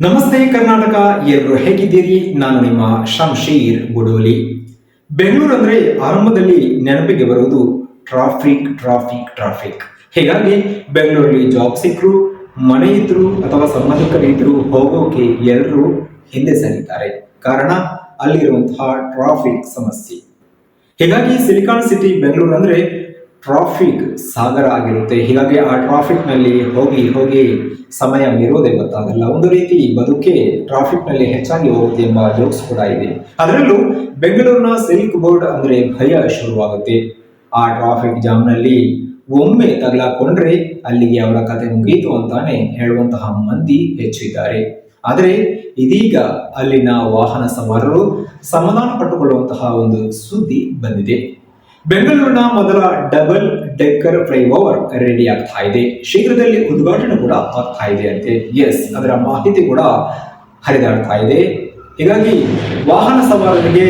ನಮಸ್ತೆ ಕರ್ನಾಟಕ, ಎಲ್ಲರೂ ಹೇಗಿದ್ದೀರಿ? ನಾನು ನಿಮ್ಮ ಶಂಶೀರ್ ಗುಡೋಲಿ. ಬೆಂಗಳೂರು ಅಂದ್ರೆ ಆರಂಭದಲ್ಲಿ ನೆನಪಿಗೆ ಬರುವುದು ಟ್ರಾಫಿಕ್ ಟ್ರಾಫಿಕ್ ಟ್ರಾಫಿಕ್. ಹೀಗಾಗಿ ಬೆಂಗಳೂರಲ್ಲಿ ಜಾಬ್ ಸಿಕ್ಕರು ಮನೆ ಇದ್ರು ಅಥವಾ ಸಂಬಂಧಿಕರಿದ್ರು ಹೋಗೋಕೆ ಎಲ್ಲರೂ ಹಿಂದೆ ಸರಿತಾರೆ. ಕಾರಣ, ಅಲ್ಲಿರುವಂತಹ ಟ್ರಾಫಿಕ್ ಸಮಸ್ಯೆ. ಹೀಗಾಗಿ ಸಿಲಿಕಾನ್ ಸಿಟಿ ಬೆಂಗಳೂರು ಅಂದ್ರೆ ಟ್ರಾಫಿಕ್ ಸಾಗರ ಆಗಿರುತ್ತೆ. ಹೀಗಾಗಿ ಆ ಟ್ರಾಫಿಕ್ನಲ್ಲಿ ಹೋಗಿ ಹೋಗಿ ಸಮಯ ಮೀರೋದೇ ಗೊತ್ತಾಗಲ್ಲ. ಒಂದು ರೀತಿ ಬದುಕೆ ಟ್ರಾಫಿಕ್ನಲ್ಲಿ ಹೆಚ್ಚಾಗಿ ಹೋಗುತ್ತೆ ಎಂಬ ಜೋಕ್ಸ್ ಕೂಡ ಇದೆ. ಅದರಲ್ಲೂ ಬೆಂಗಳೂರಿನ ಸಿಲ್ಕ್ ಬೋರ್ಡ್ ಅಂದ್ರೆ ಭಯ ಶುರುವಾಗುತ್ತೆ. ಆ ಟ್ರಾಫಿಕ್ ಜಾಮ್ನಲ್ಲಿ ಒಮ್ಮೆ ತಗಲಾಕೊಂಡ್ರೆ ಅಲ್ಲಿಗೆ ಅವರ ಕತೆ ಮುಗೀತು ಅಂತಾನೆ ಹೇಳುವಂತಹ ಮಂದಿ ಹೆಚ್ಚಿದ್ದಾರೆ. ಆದರೆ ಇದೀಗ ಅಲ್ಲಿನ ವಾಹನ ಸವಾರರು ಸಮಾಧಾನ ಪಟ್ಟುಕೊಳ್ಳುವಂತಹ ಒಂದು ಸುದ್ದಿ ಬಂದಿದೆ. ಬೆಂಗಳೂರಿನ ಮೊದಲ ಡಬಲ್ ಡೆಕ್ಕರ್ ಫ್ಲೈಓವರ್ ರೆಡಿ ಆಗ್ತಾ ಇದೆ. ಶೀಘ್ರದಲ್ಲಿ ಉದ್ಘಾಟನೆ ಕೂಡ ಆಗ್ತಾ ಇದೆ ಅಂತೆ. ಎಸ್ ಅದರ ಮಾಹಿತಿ ಕೂಡ ಹರಿದಾಡ್ತಾ ಇದೆ. ಹೀಗಾಗಿ ವಾಹನ ಸವಾರರಿಗೆ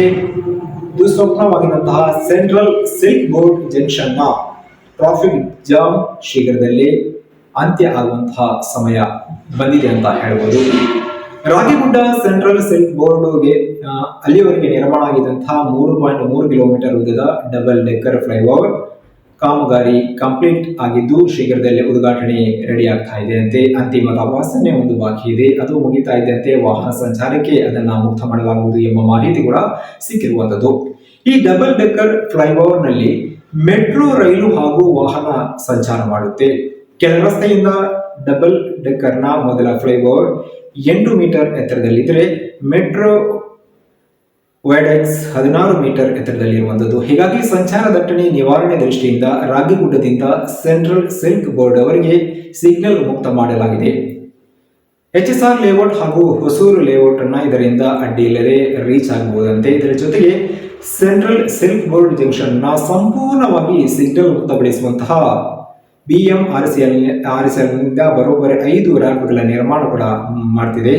ದುಸ್ವಪ್ನವಾಗಿರುವಂತಹ ಸೆಂಟ್ರಲ್ ಸಿಲ್ಕ್ ಬೋರ್ಡ್ ಜಂಕ್ಷನ್ನ ಟ್ರಾಫಿಕ್ ಜಾಮ್ ಶೀಘ್ರದಲ್ಲೇ ಅಂತ್ಯ ಆಗುವಂತಹ ಸಮಯ ಬಂದಿದೆ ಅಂತ ಹೇಳ್ಬೋದು. ರಾಗಿಗುಡ್ಡ ಸೆಂಟ್ರಲ್ ಸಿಲ್ಕ್ ಬೋರ್ಡ್ಗೆ ಅಲ್ಲಿಯವರೆಗೆ ನಿರ್ಮಾಣ ಆಗಿದ್ದಂತಹ ಮೂರು ಪಾಯಿಂಟ್ ಮೂರು ಕಿಲೋಮೀಟರ್ ಉದ್ದದ ಡಬಲ್ ಡೆಕ್ಕರ್ ಫ್ಲೈಓವರ್ ಕಾಮಗಾರಿ ಕಂಪ್ಲೀಟ್ ಆಗಿದ್ದು, ಶೀಘ್ರದಲ್ಲೇ ಉದ್ಘಾಟನೆ ರೆಡಿ ಆಗ್ತಾ ಇದೆ ಅಂತೆ ಅಂತಿಮ ತಪಾಸಣೆ ಒಂದು ಬಾಕಿ ಇದೆ. ಅದು ಮುಗಿತಾ ಇದ್ದಂತೆ ವಾಹನ ಸಂಚಾರಕ್ಕೆ ಅದನ್ನ ಮುಕ್ತ ಮಾಡಲಾಗುವುದು ಎಂಬ ಮಾಹಿತಿ ಕೂಡ ಸಿಕ್ಕಿರುವಂತದ್ದು ಈ ಡಬಲ್ ಡೆಕ್ಕರ್ ಫ್ಲೈಓವರ್ನಲ್ಲಿ ಮೆಟ್ರೋ ರೈಲು ಹಾಗೂ ವಾಹನ ಸಂಚಾರ ಮಾಡುತ್ತೆ. ಕೆಲ ರಸ್ತೆಯಿಂದ ಡಬಲ್ ಡೆಕ್ಕರ್ನ ಮೊದಲ ಫ್ಲೈಓವರ್ ಎಂಟು ಮೀಟರ್ ಎತ್ತರದಲ್ಲಿದ್ದರೆ ಮೆಟ್ರೋ ವೈಡೆಕ್ಸ್ ಹದಿನಾರು ಮೀಟರ್ ಎತ್ತರದಲ್ಲಿರುವಂಥದ್ದು. ಹೀಗಾಗಿ ಸಂಚಾರ ದಟ್ಟಣೆ ನಿವಾರಣೆ ದೃಷ್ಟಿಯಿಂದ ರಾಗಿಗುಡ್ಡದಿಂದ ಸೆಂಟ್ರಲ್ ಸಿಲ್ಕ್ ಬೋರ್ಡ್ ಅವರಿಗೆ ಸಿಗ್ನಲ್ ಮುಕ್ತ ಮಾಡಲಾಗಿದೆ. ಎಚ್ ಎಸ್ ಆರ್ ಲೇಔಟ್ ಹಾಗೂ ಹೊಸೂರು ಲೇಔಟ್ ಅನ್ನ ಇದರಿಂದ ಅಡ್ಡಿ ಇಲ್ಲದೆ ರೀಚ್ ಆಗಬಹುದಂತೆ. ಇದರ ಜೊತೆಗೆ ಸೆಂಟ್ರಲ್ ಸಿಲ್ಕ್ ಬೋರ್ಡ್ ಜಂಕ್ಷನ್ನ ಸಂಪೂರ್ಣವಾಗಿ signal ಮುಕ್ತಗೊಳಿಸುವಂತಹ B M R C L R C ಎಲ್ನಿಂದ ಬರೋಬ್ಬರಿ ಐದು ರ್ಯಾಂಪ್ಗಳ ನಿರ್ಮಾಣ ಕೂಡ ಮಾಡ್ತಿದೆ.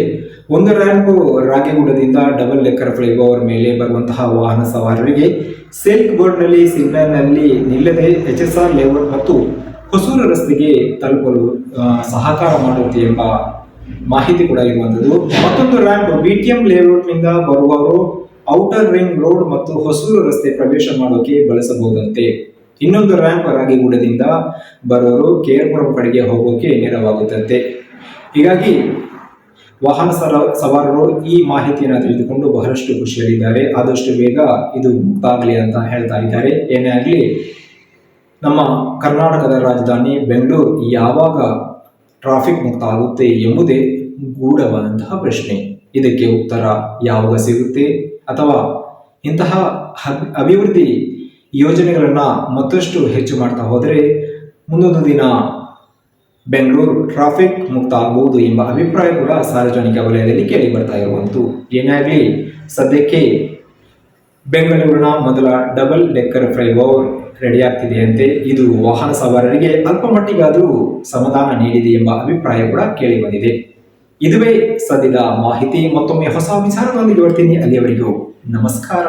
ಒಂದು ರ್ಯಾಂಪ್ ರಾಗೇಗುಡದಿಂದ ಡಬಲ್ ಲೆಕ್ಕರ್ ಫ್ಲೈಓವರ್ ಮೇಲೆ ಬರುವಂತಹ ವಾಹನ ಸವಾರರಿಗೆ ಸಿಲ್ಕ್ ಬೋರ್ಡ್ನಲ್ಲಿ, ಸಿಗ್ನಲ್ನಲ್ಲಿ ನಿಲ್ಲದೆ ಎಚ್ ಎಸ್ ಆರ್ ಲೇಔಟ್ ಮತ್ತು ಹೊಸೂರು ರಸ್ತೆಗೆ ತಲುಪಲು ಸಹಕಾರ ಮಾಡುತ್ತೆ ಎಂಬ ಮಾಹಿತಿ ಕೂಡ ಇರುವಂಥದ್ದು. ಮತ್ತೊಂದು ರ್ಯಾಂಪ್ ಬಿಟಿಎಂ ಲೇಔಟ್ನಿಂದ ಬರುವವರು ಔಟರ್ ರಿಂಗ್ ರೋಡ್ ಮತ್ತು ಹೊಸೂರು ರಸ್ತೆ ಪ್ರವೇಶ ಮಾಡೋಕೆ ಬಳಸಬಹುದಂತೆ. ಇನ್ನೊಂದು ರ್ಯಾಂಪ್ ರಾಗಿಗೂಡದಿಂದ ಬರೋರು ಕೇರ್ಪುರಂ ಕಡೆಗೆ ಹೋಗೋಕೆ ನೆರವಾಗುತ್ತಂತೆ. ಹೀಗಾಗಿ ವಾಹನ ಸರ, ಸವಾರರು ಈ ಮಾಹಿತಿಯನ್ನು ತಿಳಿದುಕೊಂಡು ಬಹಳಷ್ಟು ಖುಷಿಯಲ್ಲಿದ್ದಾರೆ. ಆದಷ್ಟು ಬೇಗ ಇದು ಮುಕ್ತ ಆಗಲಿ ಅಂತ ಹೇಳ್ತಾ ಇದ್ದಾರೆ. ಏನೇ ಆಗಲಿ, ನಮ್ಮ ಕರ್ನಾಟಕದ ರಾಜಧಾನಿ ಬೆಂಗಳೂರು ಯಾವಾಗ ಟ್ರಾಫಿಕ್ ಮುಕ್ತ ಆಗುತ್ತೆ ಎಂಬುದೇ ಗೂಢವಾದಂತಹ ಪ್ರಶ್ನೆ. ಇದಕ್ಕೆ ಉತ್ತರ ಯಾವಾಗ ಸಿಗುತ್ತೆ ಅಥವಾ ಇಂತಹ ಅಭಿ- ಅಭಿವೃದ್ಧಿ ಯೋಜನೆಗಳನ್ನ ಮತ್ತಷ್ಟು ಹೆಚ್ಚು ಮಾಡ್ತಾ ಹೋದರೆ ಮುಂದೊಂದು ದಿನ ಬೆಂಗಳೂರು ಟ್ರಾಫಿಕ್ ಮುಕ್ತ ಆಗಬಹುದು ಎಂಬ ಅಭಿಪ್ರಾಯ ಕೂಡ ಸಾರ್ವಜನಿಕ ವಲಯದಲ್ಲಿ ಕೇಳಿ ಬರ್ತಾ ಇರುವಂತು ಏನಾಗಲಿ ಸದ್ಯಕ್ಕೆ ಬೆಂಗಳೂರಿನ ಮೊದಲ ಡಬಲ್ ಡೆಕ್ಕರ್ ಫ್ಲೈಓವರ್ ರೆಡಿ ಆಗ್ತಿದೆಯಂತೆ ಇದು ವಾಹನ ಸವಾರರಿಗೆ ಅಲ್ಪ ಮಟ್ಟಿಗಾದರೂ ಸಮಾಧಾನ ನೀಡಿದೆ ಎಂಬ ಅಭಿಪ್ರಾಯ ಕೂಡ ಕೇಳಿ ಬಂದಿದೆ. ಇದುವೇ ಸದ್ಯದ ಮಾಹಿತಿ. ಮತ್ತೊಮ್ಮೆ ಹೊಸ ವಿಚಾರದೊಂದಿಗೆ ಬರ್ತೀನಿ. ಅಲ್ಲಿಯವರೆಗೂ ನಮಸ್ಕಾರ.